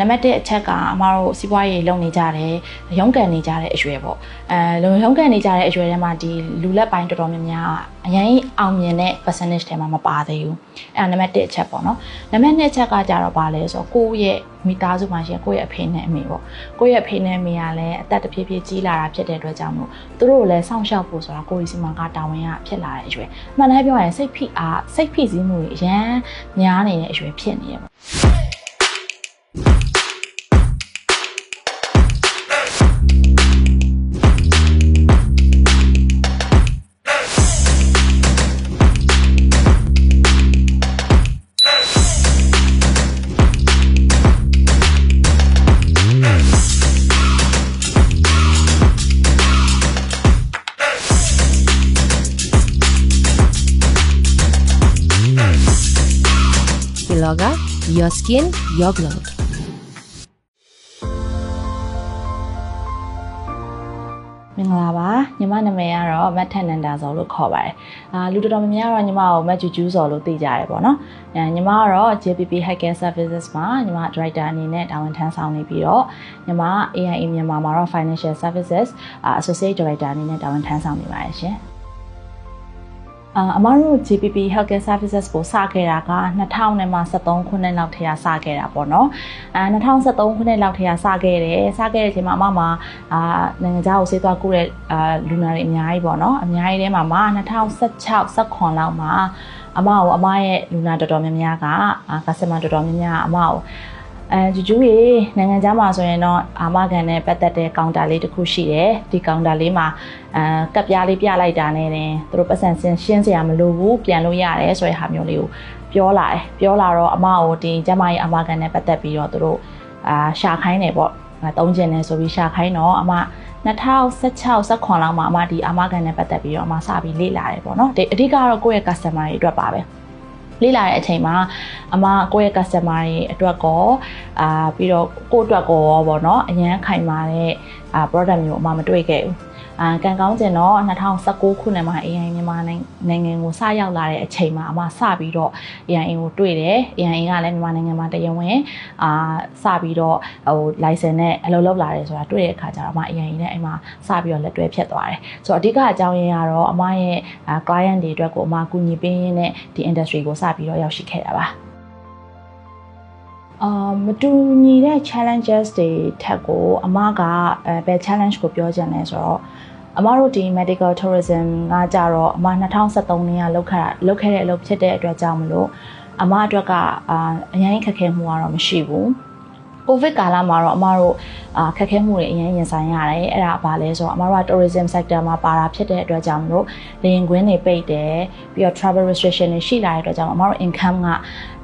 နံပါတ်1အချက်ကအမတို့စီးပွားရေးလုပ်နေကြတယ်ရုံးကန်နေကြတဲ့အရွယ်ပေါ့အဲလုံရုံးကန်နေကြတဲ့အရွယ်ထဲမှာဒီလူလက်ပိုင်းတော်တော်များများအရင်အောင်မြင်တဲ့ percentage ထဲမှာမပါသေးဘူးအဲနံပါတ်1အချက်ပေါ့နော်နံပါတ်2အချက်ကကြတော့ပါလဲဆိုတော့ကိုယ့်ရဲ့မိသားစုမှာရှင်ကိုယ့်ရဲ့အဖေနဲ့အမေပေါ့ကိုယ့်ရဲ့အဖေနဲ့အမေကလည်းအသက်တဖြည်းဖြည်းကြီးလာတာဖြစ်တဲ့အတွက်ကြောင့်မို့သူတို့ကိုလည်းစောင့်ရှောက်ဖို့ဆိုတာကိုယ့်ရဲ့စီမံကတာဝန်ကဖြစ်လာတဲ့အရွယ်မှန်တယ်ပြောရင်စိတ်ဖိအားစိတ်ဖိစီးမှုတွေအရန်များနေတဲ့အရွယ်ဖြစ်နေရပေါ့ Your Skin Your Glow မင်္ဂလာပါညီမနာမည်ကတော့မတ်ထန်နန္ဒာဇော်လို့ခေါ်ပါတယ်အာလူတော်တော်များများတော့ညီမကိုမတ်ဂျူဂျူးဇော်လို့သိကြရတယ်ပေါ့နော်အဲညီမကတော့ JPP Hacker Services မှာညီမ Director အနေနဲ့တာဝန်ထမ်းဆောင်နေပြီးတော့ညီမ AIA မြန်မာမှာတော့ Financial Services Associate Director အနေနဲ့တာဝန်ထမ်းဆောင်နေပါတယ်ရှင် အာအမတို့ GPP Healthcare Services ကိုစခဲ့တာက2013ခုနှစ်လောက်ထဲကစခဲ့တာပေါ့နော်။အဲ2013ခုနှစ်လောက်ထဲကစခဲ့တယ်။စခဲ့တဲ့အချိန်မှာအမမှာအာနိုင်ငံခြားကိုဆေးသွားကူတဲ့အာလူနာတွေအများကြီးပေါ့နော်။အများကြီးထဲမှာမှာ2016 19လောက်မှာအမကိုအမရဲ့လူနာတော်တော်များများကအာ customer တော်တော်များများအမကို အဲဂျူဂျူရေနိုင်ငံခြားမှာဆိုရင်တော့အာမခံနဲ့ပတ်သက်တဲ့ကောင်တာလေးတစ်ခုရှိတယ်ဒီကောင်တာလေးမှာအဲကပ်ပြားလေးပြလိုက်တာနဲ့တင်သူတို့ပတ်စံရှင်းရှင်းစရာမလိုဘူးပြန်လို့ရတယ်ဆိုတဲ့ဟာမျိုးလေးကိုပြောလာတယ်ပြောလာတော့အမကိုဒီကျမကြီးအာမခံနဲ့ပတ်သက်ပြီးတော့သူတို့အာရှာခိုင်းတယ်ပေါ့သုံးကျင်နေဆိုပြီးရှာခိုင်းတော့အမ2016 19လောက်မှာအမဒီအာမခံနဲ့ပတ်သက်ပြီးတော့အမစပြီးလေ့လာတယ်ပေါ့နော်ဒီအဓိကတော့ကိုယ့်ရဲ့ customer တွေအတွက်ပါပဲ လေ့လာတဲ့အချိန်မှာအမကိုယ့်ရဲ့ customer တွေအတွက်ကောအာပြီးတော့ကိုယ့်အတွက်ကောပေါ့နော်အရန်ခိုင်မာတဲ့အာ product မျိုးအမမတွေ့ခဲ့ဘူး အာကန်ကောင်းကျင်တော့2019ခုနှစ်မှာ AI မြန်မာနိုင်ငံကိုစရောက်လာတဲ့အချိန်မှာအမစပြီးတော့ AI ကိုတွေ့တယ် AI ကလည်းမြန်မာနိုင်ငံမှာတရားဝင်အာစပြီးတော့ဟို license နဲ့အလုပ်လုပ်လာတယ်ဆိုတာတွေ့တဲ့အခါကျတော့အမ AI နဲ့အဲ့မှာစပြီးတော့လက်တွဲဖြစ်သွားတယ်ဆိုတော့အဓိကအကြောင်းရင်းကတော့အမရဲ့ client တွေအတွက်ကိုအမကူညီပေးရင်းနဲ့ဒီ industry ကိုစပြီးတော့ရောက်ရှိခဲ့တာပါ အာမတူညီတဲ့ challenges တွေထက်ကိုအမကအဲဘယ် challenge ကိုပြောချင်လဲဆိုတော့အမတို့ဒီ medical tourism ကကြတော့အမ2013နှစ်ကလောက်ခတာလောက်ခဲ့တဲ့အလုပ်ဖြစ်တဲ့အတွက်ကြောင့်မလို့အမအတွက်ကအာအရင်ခက်ခဲမှုကတော့မရှိဘူးကိုဗစ်ကာလမှာတော့အမတို့အာခက်ခဲမှုတွေအရင်ရင်ဆိုင်ရတယ်အဲ့ဒါဘာလဲဆိုတော့အမတို့က tourism sector မှာပါတာဖြစ်တဲ့အတွက်ကြောင့်မလို့လေယာဉ်ကွင်းတွေပိတ်တယ်ပြီးတော့ travel restriction တွေရှိလာတဲ့အတွက်ကြောင့်အမတို့ income က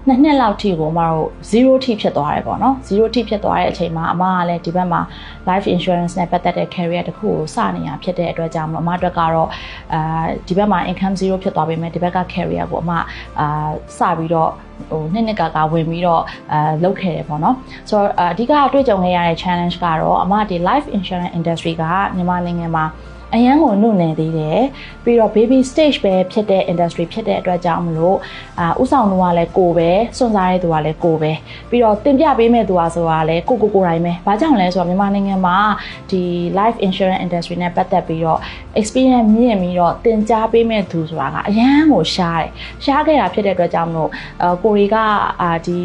နှစ်နှစ်လောက်ထိကိုအမတို့0ထိဖြစ်သွားတယ်ပေါ့နော်0ထိဖြစ်သွားတဲ့အချိန်မှာအမကလည်းဒီဘက်မှာ life insurance နဲ့ပတ်သက်တဲ့ career တစ်ခုကိုစနေရဖြစ်တဲ့အတွက်ကြောင့်မလို့အမအတွက်ကတော့အာဒီဘက်မှာ income 0ဖြစ်သွားပေမဲ့ဒီဘက်က career ကိုအမအာစပြီးတော့ဟိုနှစ်နှစ်ကကဝင်ပြီးတော့အဲလုပ်ခဲ့တယ်ပေါ့နော်ဆိုတော့အဓိကအတွေ့အကြုံခဲ့ရတဲ့ challenge ကတော့အမဒီ life insurance industry ကမြန်မာနိုင်ငံမှာ အရန်ကိုနှုတ်နေသေးတယ်ပြီးတော့ baby stage ပဲဖြစ်တဲ့ industry ဖြစ်တဲ့အတွက်ကြောင့်မလို့အာဥဆောင်သူကလည်းကိုပဲစွန့်စားတဲ့သူကလည်းကိုပဲပြီးတော့တင်ပြပေးမဲ့သူကဆိုတာလည်းကိုကိုကိုတိုင်းပဲဘာကြောင့်လဲဆိုတော့မြန်မာနိုင်ငံမှာဒီ life insurance industry နဲ့ပတ်သက်ပြီးတော့ experience မြင့်ပြီးတော့တင် जा ပေးမဲ့သူဆိုတာကအရန်ကိုရှားတယ်ရှားခဲ့တာဖြစ်တဲ့အတွက်ကြောင့်မလို့အကိုရီကအာဒီ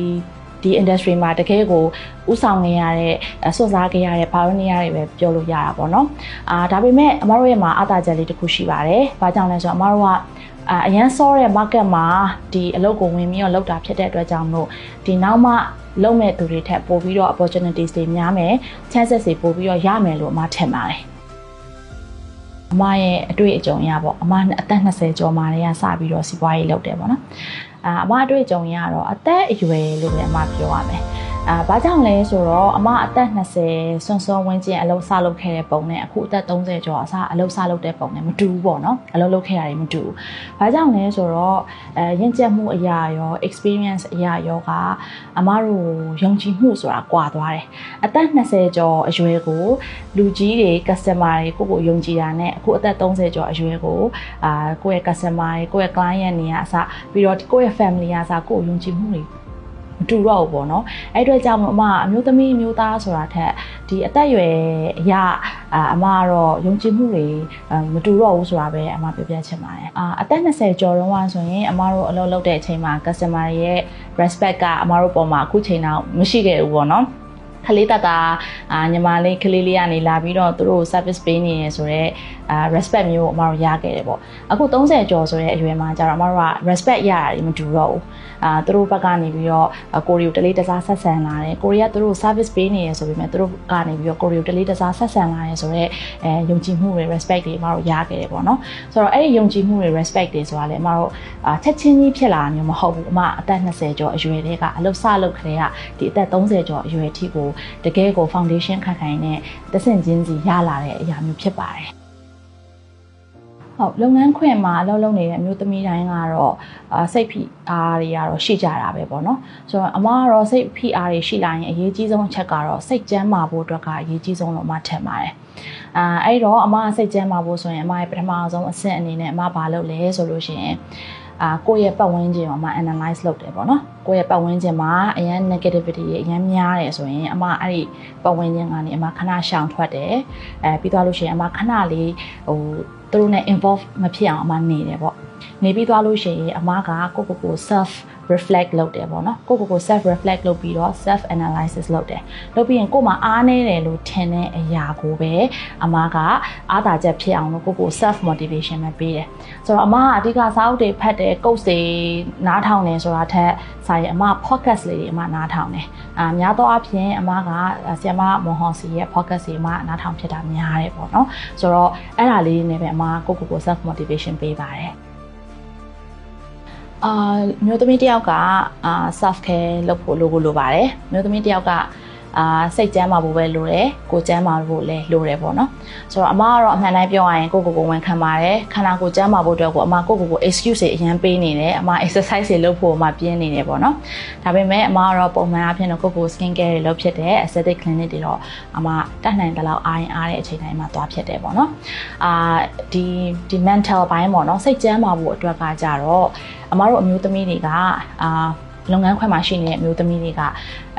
ဒီ industry မှာတကယ်ကိုဥဆောင်နေရတဲ့စွန့်စားခဲ့ရတဲ့ pioneer တွေပဲပြောလို့ရတာပေါ့နော်အာဒါပေမဲ့အမတို့ရဲ့မှာအသာချက်လေးတစ်ခုရှိပါတယ်။ဘာကြောင့်လဲဆိုတော့အမတို့ကအာအရန်စောတဲ့ market မှာဒီအလုပ်ကိုဝင်ပြီးတော့လုပ်တာဖြစ်တဲ့အတွက်ကြောင့်မလို့ဒီနောက်မှလုပ်မဲ့သူတွေထက်ပိုပြီးတော့ opportunities တွေများမယ် chances တွေပိုပြီးတော့ရမယ်လို့အမထင်ပါတယ်။အမရဲ့အတွေ့အကြုံရပေါ့အမအသက်20ကျော်မှာတည်းကစပြီးတော့စီးပွားရေးလုပ်တယ်ပေါ့နော် အာအမအတွေ့အကြုံရတော့အသက်အရွယ်လို့ပဲအမပြောရမယ် အာဘာကြောင့်လဲဆိုတော့အမအသက်20ဆွန်ဆွန်ဝင်းကျင်အလုပ်စလုပ်ခဲ့တဲ့ပုံနဲ့အခုအသက်30ကျော်အစအလုပ်စလုပ်တဲ့ပုံနဲ့မတူဘူးပေါ့နော်အလုပ်လုပ်ခဲ့တာတွေမတူဘူးဘာကြောင့်လဲဆိုတော့အဲရင့်ကျက်မှုအရာရော experience အရာရောကအမတို့ယုံကြည်မှုဆိုတာကွာသွားတယ်အသက်20ကျော်အရွယ်ကိုလူကြီးတွေ customer တွေကိုကိုယုံကြည်တာနဲ့အခုအသက်30ကျော်အရွယ်ကိုအာကိုယ့်ရဲ့ customer တွေကိုယ့်ရဲ့ client တွေကအစပြီးတော့ကိုယ့်ရဲ့ family ကအစကိုယ့်ကိုယုံကြည်မှုတွေ မတူတော့ဘူးပေါ့နော်အဲ့အတွက်ကြောင့်မို့အမအမျိုးသမီးအမျိုးသားဆိုတာထက်ဒီအသက်အရွယ်အရအာအမကတော့ယုံကြည်မှုတွေမတူတော့ဘူးဆိုတာပဲအမပြောပြချင်ပါတယ်အာအသက်20ကျော်တုန်းကဆိုရင်အမတို့အလုပ်လုပ်တဲ့အချိန်မှာ customer ရဲ့ respect ကအမတို့ပေါ်မှာအခုချိန်တော့မရှိခဲ့ဘူးပေါ့နော် ခလေးတတာအာညီမလေးခလေးလေးကနေလာပြီးတော့သူတို့ service ပေးနေရဆိုတော့အာ respect မျိုးအမတို့ရခဲ့တယ်ပေါ့အခု30ကျော်ဆိုတဲ့အရွယ်မှာကျတော့အမတို့က respect ရတာတွေမတူတော့ဘူးအာသူတို့ဘက်ကနေပြီးတော့ကိုရီကိုတလေးတစားဆက်ဆံလာတယ်ကိုရီကသူတို့ service ပေးနေရဆိုပေမဲ့သူတို့ကနေပြီးတော့ကိုရီကိုတလေးတစားဆက်ဆံလာရဲဆိုတော့အဲယုံကြည်မှုတွေ respect တွေအမတို့ရခဲ့တယ်ပေါ့နော်ဆိုတော့အဲ့ဒီယုံကြည်မှုတွေ respect တွေဆိုတာလည်းအမတို့အာချက်ချင်းကြီးဖြစ်လာတာမျိုးမဟုတ်ဘူးအမအသက်20ကျော်အရွယ်တည်းကအလုပ်စလုပ်ခတဲ့ကဒီအသက်30ကျော်အရွယ်ထိကိုတကယ်ကို foundation ခန့်ခိုင်နဲ့တဆင့်ချင်းစီရလာတဲ့အရာမျိုးဖြစ်ပါတယ်ဟုတ်လုပ်ငန်းခွင်မှာအလုပ်လုပ်နေတဲ့အမျိုးသမီးတိုင်းကတော့အာစိတ်ဖိအားတွေကတော့ရှိကြတာပဲပေါ့နော်ဆိုတော့အမကတော့စိတ်ဖိအားတွေရှိလာရင်အရေးကြီးဆုံးအချက်ကတော့စိတ်ကျန်းမာဖို့အတွက်ကအရေးကြီးဆုံးလို့အမထင်ပါတယ်အာအဲ့တော့အမစိတ်ကျန်းမာဖို့ဆိုရင်အမရဲ့ပထမဆုံးအဆင့်အနေနဲ့အမဘာလုပ်လဲဆိုလို့ရှိရင် အာကိုယ့်ရဲ့ပတ်ဝန်းကျင်ကိုအမ analyze လုပ်တယ်ပေါ့နော်ကိုယ့်ရဲ့ပတ်ဝန်းကျင်မှာအရန် negativity တွေအရန်များတယ်ဆိုရင်အမအဲ့ဒီပတ်ဝန်းကျင်ကနေအမခဏရှောင်ထွက်တယ်အဲပြီးသွားလို့ရှိရင်အမခဏလေးဟိုသူတို့နဲ့ involve မဖြစ်အောင်အမနေတယ်ပေါ့နေပြီးသွားလို့ရှိရင်အမကကိုကိုကို self reflect လုပ်တယ်ပေါ့နော်ကိုကိုကို self reflect လုပ်ပြီးတော့ self analysis လုပ်တယ်လုပ်ပြီးရင်ကို့မှာအားနေတယ်လို့ထင်တဲ့အရာကိုပဲအမကအားသာချက်ဖြစ်အောင်လို့ကိုကို self motivation ပဲပေးတယ်ဆိုတော့အမကအဓိကစာအုပ်တွေဖတ်တယ်ကုတ်တွေနားထောင်တယ်ဆိုတာထက်စာရင်အမ podcast လေးတွေအမနားထောင်တယ်အာများသောအားဖြင့်အမကဆီယမမွန်ဟော်စီရဲ့ podcast တွေအမနားထောင်ဖြစ်တာများတယ်ပေါ့နော်ဆိုတော့အဲ့ဒါလေးနဲ့ပဲအမကိုကိုကို self motivation ပေးပါတယ် အာမျိုးသမီးတယောက်ကအာ self care လုပ်ဖို့လိုကိုလိုပါတယ်မျိုးသမီးတယောက်က အာစိတ်ကျမ်းမာဖို့ပဲလိုတယ်ကိုကျမ်းမာဖို့လည်းလိုတယ်ပေါ့နော်ဆိုတော့အမကတော့အမှန်တိုင်းပြောရရင်ကိုကိုကိုဝန်ခံပါတယ်ခန္ဓာကိုယ်ကျမ်းမာဖို့အတွက်ကိုအမကိုကိုကို excuse တွေအရင်ပေးနေတယ်အမ exercise တွေလုပ်ဖို့အမပြင်းနေတယ်ပေါ့နော်ဒါပေမဲ့အမကတော့ပုံမှန်အဖြစ်တော့ကိုကို skin care တွေလုပ်ဖြစ်တယ် aesthetic clinic တွေတော့အမတတ်နိုင်တဲ့လောက်အားရင်အားတဲ့အချိန်တိုင်းမှာသွားဖြစ်တယ်ပေါ့နော်အာဒီဒီ mental ဘိုင်းပေါ့နော်စိတ်ကျမ်းမာဖို့အတွက်ကကြတော့အမတို့အမျိုးသမီးတွေကအာ လုပ်ငန်းခွင်မှာရှိနေတဲ့အမျိုးသမီးတွေက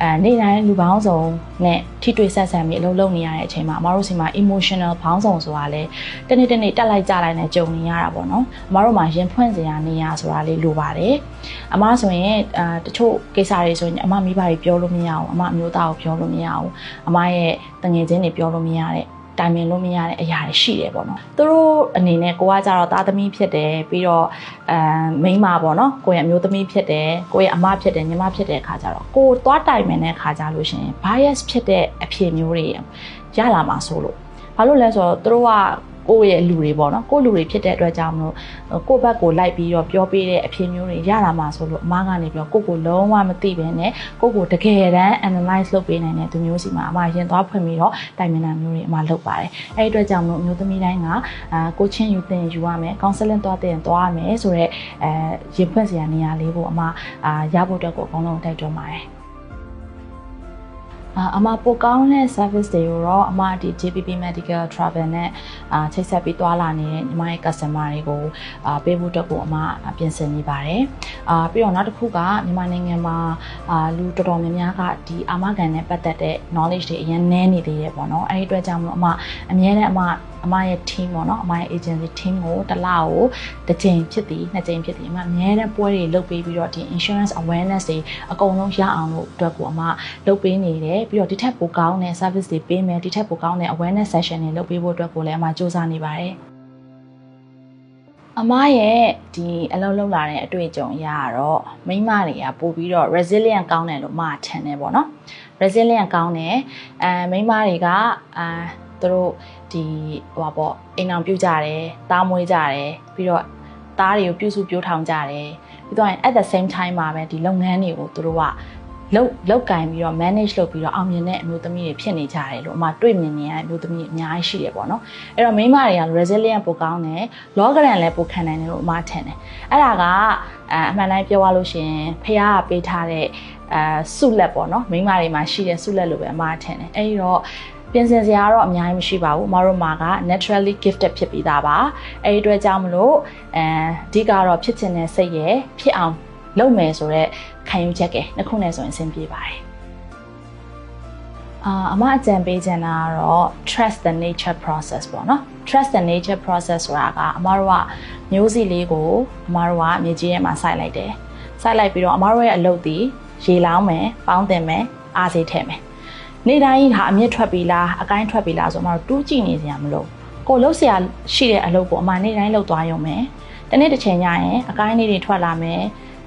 အဲနေ့တိုင်းလူပေါင်းစုံနဲ့ထိတွေ့ဆက်ဆံပြီးအလုပ်လုပ်နေရတဲ့အချိန်မှာအမတို့စီမှာ emotional ဘောင်းဆောင်ဆိုတာလေတနေ့တနေ့တက်လိုက်ကြလိုက်နဲ့ကြုံနေရတာပေါ့နော်အမတို့မှာရင်ဖွင့်စရာနေရဆိုတာလေးလိုပါတယ်အမဆိုရင်အာတချို့ကိစ္စတွေဆိုရင်အမမိဘတွေပြောလို့မရအောင်အမအမျိုးသားကိုပြောလို့မရအောင်အမရဲ့တငယ်ချင်းတွေပြောလို့မရတဲ့ တိုင်ပင်လို့မရတဲ့အရာတွေရှိတယ်ပေါ့နော်သူတို့အနေနဲ့ကိုကကြတော့သားသမီးဖြစ်တယ်ပြီးတော့အဲမိန်းမပေါ့နော်ကိုရဲ့အမျိုးသမီးဖြစ်တယ်ကိုရဲ့အမဖြစ်တယ်ညီမဖြစ်တဲ့အခါကျတော့ကိုသွားတိုင်ပင်တဲ့အခါကျလို့ရှိရင် bias ဖြစ်တဲ့အဖြစ်မျိုးတွေရလာမှာဆိုလို့ဘာလို့လဲဆိုတော့သူတို့က ကိုယ့်ရဲ့လူတွေပေါ့နော်ကိုယ့်လူတွေဖြစ်တဲ့အတွက်ကြောင့်မလို့ကိုယ့်ဘက်ကိုလိုက်ပြီးတော့ပြောပေးတဲ့အဖြစ်မျိုးတွေရလာမှာဆိုလို့အမားကနေပြီးတော့ကိုယ့်ကိုလုံးဝမသိဘဲနဲ့ကိုယ့်ကိုတကယ်တမ်း analyze လုပ်ပေးနိုင်တဲ့သူမျိုးစီမှာအမရင်သွားဖွင့်ပြီးတော့တိုင်ပင်တာမျိုးတွေအမလုပ်ပါတယ်အဲ့ဒီအတွက်ကြောင့်မလို့မျိုးသမီးတိုင်းကအာကိုချင်းယူတင်ယူရမယ် counseling သွားတင်သွားရမယ်ဆိုတော့အဲရင်ဖွင့်စရာနေရာလေးကိုအမအာရဖို့အတွက်ကိုအကောင်းဆုံးတိုက်တွန်းပါတယ် အမပိုကောင်းတဲ့ service တွေကိုတော့အမဒီ JPP Medical Travel နဲ့အာချိတ်ဆက်ပြီးတွာလာနေတဲ့ညီမရဲ့ customer တွေကိုအာပေးဖို့အတွက်ကိုအမပြင်ဆင်နေပါတယ်။အာပြီးတော့နောက်တစ်ခုကမြန်မာနိုင်ငံမှာအာလူတော်တော်များများကဒီအာမခံနဲ့ပတ်သက်တဲ့ knowledge တွေအရင်နည်းနေသေးတယ်ပေါ့နော်။အဲဒီအတွက်ကြောင့်မလို့အမအမြဲတမ်းအမ အမရဲ့ team ပေါ့နော်အမရဲ့ agency team ကိုတစ်လကိုတစ်ကြိမ်ဖြစ်သည်နှစ်ကြိမ်ဖြစ်သည်အမအများနဲ့ပွဲတွေလုပ်ပေးပြီးတော့ဒီ insurance awareness တွေအကုန်လုံးရအောင်လို့အတွက်ကိုအမလုပ်ပေးနေတယ်ပြီးတော့ဒီထက်ပိုကောင်းတဲ့ service တွေပေးမယ်ဒီထက်ပိုကောင်းတဲ့ awareness session တွေလုပ်ပေးဖို့အတွက်ကိုလည်းအမစူးစမ်းနေပါတယ်အမရဲ့ဒီအလုံးလုံးလာတဲ့အတွေ့အကြုံအရတော့မိမတွေကပို့ပြီးတော့ resilient ကောင်းတယ်လို့အမထင်တယ်ပေါ့နော် resilient ကောင်းတယ်အဲမိမတွေကအာသူတို့ ဒီဟိုပါပေါ့အိမ်အောင်ပြုတ်ကြတယ်တားမွေးကြတယ်ပြီးတော့သားတွေကိုပြုစုပြိုးထောင်ကြတယ်ပြီးတော့ at the same time မှာပဲဒီလုပ်ငန်းတွေကိုသူတို့ကလောက်လောက်ကင်ပြီးတော့ manage လုပ်ပြီးတော့အောင်မြင်တဲ့အမျိုးသမီးတွေဖြစ်နေကြတယ်လို့အမတွေ့မြင်နေရတဲ့အမျိုးသမီးအများကြီးရှိတယ်ပေါ့နော်အဲ့တော့မိန်းမတွေက resilient ပိုကောင်းတယ် logran လည်းပိုခံနိုင်တယ်လို့အမထင်တယ်အဲ့ဒါကအအမှန်တိုင်းပြောရလို့ရှိရင်ဖះကပေးထားတဲ့ အဲဆုလက်ပေါ့နော်မိန်းမတွေမှာရှိတဲ့ဆုလက်လို့ပဲအမထင်တယ်အဲ့ဒီတော့ပြင်ဆင်စရာတော့အများကြီးမရှိပါဘူး။မတို့မှာက naturally gifted ဖြစ်ပြီးသားပါ။အဲဒီအတွက်ကြောင့်မလို့အဲအဓိကတော့ဖြစ်ချင်တဲ့စိတ်ရဲ့ဖြစ်အောင်လုပ်မယ်ဆိုတော့ခံယူချက်ကဲနှစ်ခုနဲ့ဆိုရင်အဆင်ပြေပါတယ်အာအမအကြံပေးချင်တာကတော့ trust the nature process ပေါ့နော် trust the nature process ဆိုတာကအမတို့ကမျိုးစီလေးကိုအမတို့ကမြေကြီးထဲမှာစိုက်လိုက်တယ်စိုက်လိုက်ပြီးတော့အမတို့ရဲ့အလုပ်ဒီ ရေလောင်းမယ်ပေါင်းတင်မယ်အားစေးထည့်မယ်နေ့တိုင်းဟာအမြင့်ထွက်ပြီလားအကိုင်းထွက်ပြီလားဆိုတော့အမတို့တူးကြည့်နေစရာမလိုကိုလှုပ်ရှားရှိတဲ့အလုပ်ကိုအမနေ့တိုင်းလှုပ်သွားရုံပဲတနေ့တစ်ချိန်ညရင်အကိုင်းလေးတွေထွက်လာမယ်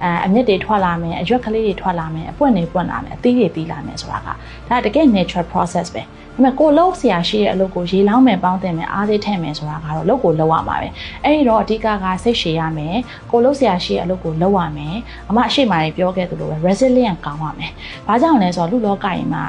အဲအမြင့်တွေထွက်လာမယ်အရွက်ကလေးတွေထွက်လာမယ်အပွင့်တွေပွင့်လာမယ်အသီးတွေသီးလာမယ်ဆိုတာကဒါတကယ် natural process ပဲဒါ ပေမဲ့ကိုလှုပ်ရှားရှိတဲ့အလုပ်ကိုရေလောင်းမယ်ပေါင်းတင်မယ်အားသေးထည့်မယ်ဆိုတာကတော့လုပ်ကိုလုပ်ရမှာပဲအဲ့ဒီတော့အဓိကကစိတ်ရှည်ရမယ်ကိုလှုပ်ရှားရှိတဲ့အလုပ်ကိုလုပ်ရမယ်အမအရှိမတွေပြောခဲ့သလိုပဲ resilient ကောင်းရမယ်ဘာကြောင့်လဲဆိုတော့လူလောကကြီးမှာ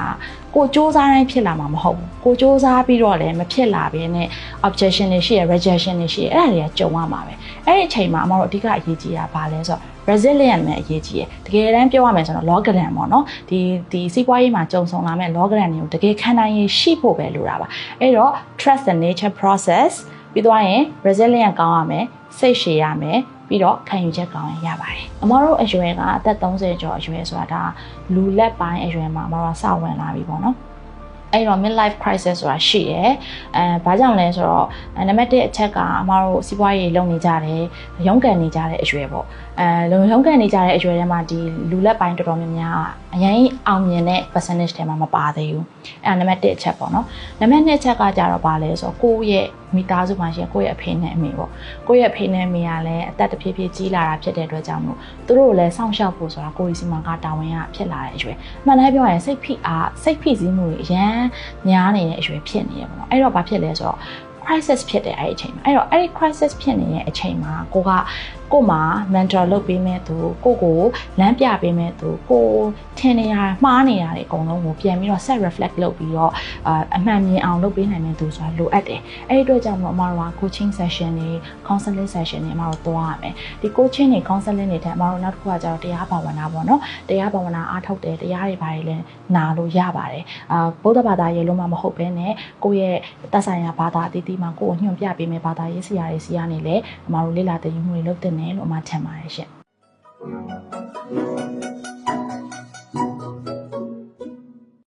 ကိုစ조사တိုင်းဖြစ်လာမှာမဟုတ်ဘူးကိုစ조사ပြီးတော့လည်းမဖြစ်လာဘဲနဲ့ objection တွေရှိရ rejection တွေရှိရအဲ့ဒါတွေကကြုံရမှာပဲအဲ့ဒီအချိန်မှာအမတို့အဓိကအရေးကြီးတာဘာလဲဆိုတော့ ့ resilient ပဲအရေးကြီးတယ်တကယ်တမ်းပြောရမယ်ဆိုတော့ logarithm ပေါ့နော်ဒီဒီစီးပွားရေးမှာကြုံဆုံလာမဲ့ logarithm တွေကိုတကယ်ခံနိုင်ရင်ရှိဖို့ပဲလိုတာပါအဲ့တော့ trust the nature process ပြီးသွားရင် resilient ကောင်းရမယ်စိတ်ရှည်ရမယ်ပြီးတော့ခံယူချက်ကောင်းရင်ရပါတယ်အမတို့အရွယ်ကအသက်30ကျော်အရွယ်ဆိုတာဒါလူလက်ပိုင်းအရွယ်မှာအမတို့ကစဝင်လာပြီပေါ့နော်အဲ့တော့ mid life crisis ဆိုတာရှိတယ်အဲဘာကြောင့်လဲဆိုတော့နံပါတ်1အချက်ကအမတို့စီးပွားရေးလုပ်နေကြတယ်ရုန်းကန်နေကြတဲ့အရွယ်ပေါ့အဲလုံရုန်းကန်နေကြတဲ့အရွယ်ထဲမှာဒီလူလက်ပိုင်းတော်တော်များများအရင်အောင်မြင်တဲ့ percentage ထဲမှာမပါသေးဘူးအဲနံပါတ်1အချက်ပေါ့နော်နံပါတ်2အချက်ကကြတော့ဘာလဲဆိုတော့ကိုယ့်ရဲ့မိသားစုမှာရှင်ကိုယ့်ရဲ့အဖေနဲ့အမေပေါ့ကိုယ့်ရဲ့အဖေနဲ့အမေကလည်းအသက်တဖြည်းဖြည်းကြီးလာတာဖြစ်တဲ့အတွက်ကြောင့်မို့သူတို့ကိုလည်းစောင့်ရှောက်ဖို့ဆိုတာကိုယ့်ရဲ့စီမံကတာဝန်ကဖြစ်လာတဲ့အရွယ်မှန်တယ်ပြောရင်စိတ်ဖိအားစိတ်ဖိစီးမှုတွေအရန်များနေတဲ့အရွယ်ဖြစ်နေရပေါ့နော်အဲ့တော့ဘာဖြစ်လဲဆိုတော့ crisis ဖြစ်တယ်အဲ့ဒီအချိန်မှာအဲ့တော့အဲ့ဒီ crisis ဖြစ်နေတဲ့အချိန်မှာကိုက ကိုမှ mentor လုပ်ပေးမဲ့သူကိုကိုလမ်းပြပေးမဲ့သူကိုထင်နေရမှားနေရတဲ့အကုန်လုံးကိုပြန်ပြီးတော့ set reflect လုပ်ပြီးတော့အာအမှန်မြင်အောင်လုပ်ပေးနိုင်တဲ့သူဆိုတာလိုအပ်တယ်အဲ့ဒီအတွက်ကြောင့်မို့အမတို့က coaching session တွေ counseling session တွေအမတို့သွားရမယ်ဒီ coaching တွေ counseling တွေတဲ့အမတို့နောက်တစ်ခုကကျတော့တရားဘာဝနာပေါ့နော်တရားဘာဝနာအားထုတ်တယ်တရားတွေဘာတွေလဲနာလို့ရပါတယ်အာဗုဒ္ဓဘာသာရေလုံးမှမဟုတ်ဘဲနဲ့ကိုယ့်ရဲ့သက်ဆိုင်ရာဘာသာအသီးသီးမှာကိုယ်ကိုညွှန်ပြပေးမယ်ဘာသာရေးဆရာတွေစီကနေလည်းအမတို့လေ့လာသင်ယူမှုတွေလုပ်တင်တယ်လို့အမထင်ပါတယ်ရှင့်။